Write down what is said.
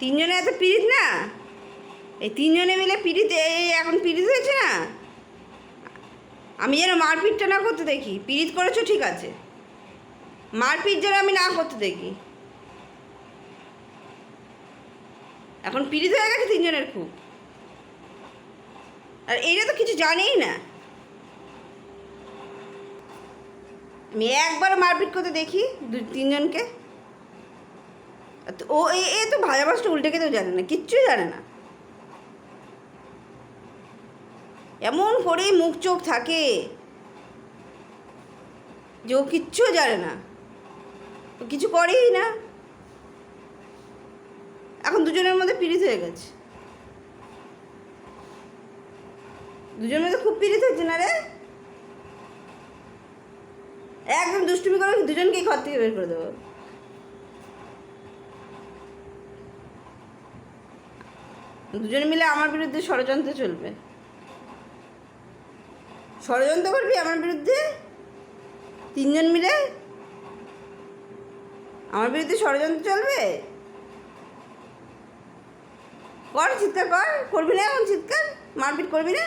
তিনজনে এত পিরিত না? এই তিনজনে মিলে পিরিত এই এখন পিরিত হয়েছে না? আমি যেন মারপিটটা না করতে দেখি। পিরিত করেছ, ঠিক আছে। মারপিট যেন আমি না করতে দেখি। এখন পিরিত হয়ে গেছে তিনজনের খুব। আর এইটা তো কিছু জানেই না। আমি একবার মারপিট করতে দেখি দু তিনজনকে ও এ তো ভাজা মাছটা উল্টে খেতেও জানে না, কিচ্ছুই জানে না। এমন করেই মুখ চোখ থাকে যে ও কিচ্ছু জানে না। কিছু করেই না। এখন দুজনের মধ্যে পীড়িত হয়ে গেছে। দুজনের মধ্যে খুব পীড়িত হচ্ছে না রে? একদম দুষ্টুমি করে দুজনকেই ঘর থেকে বের করে দেবো। দুজনে মিলে আমার বিরুদ্ধে ষড়যন্ত্র চলবে। ষড়যন্ত্র করবি আমার বিরুদ্ধে? তিনজন মিলে? আমার বিরুদ্ধে ষড়যন্ত্র চলবে? কর চিৎকার কর, করবি না এখন চিৎকার? মারপিট করবি না?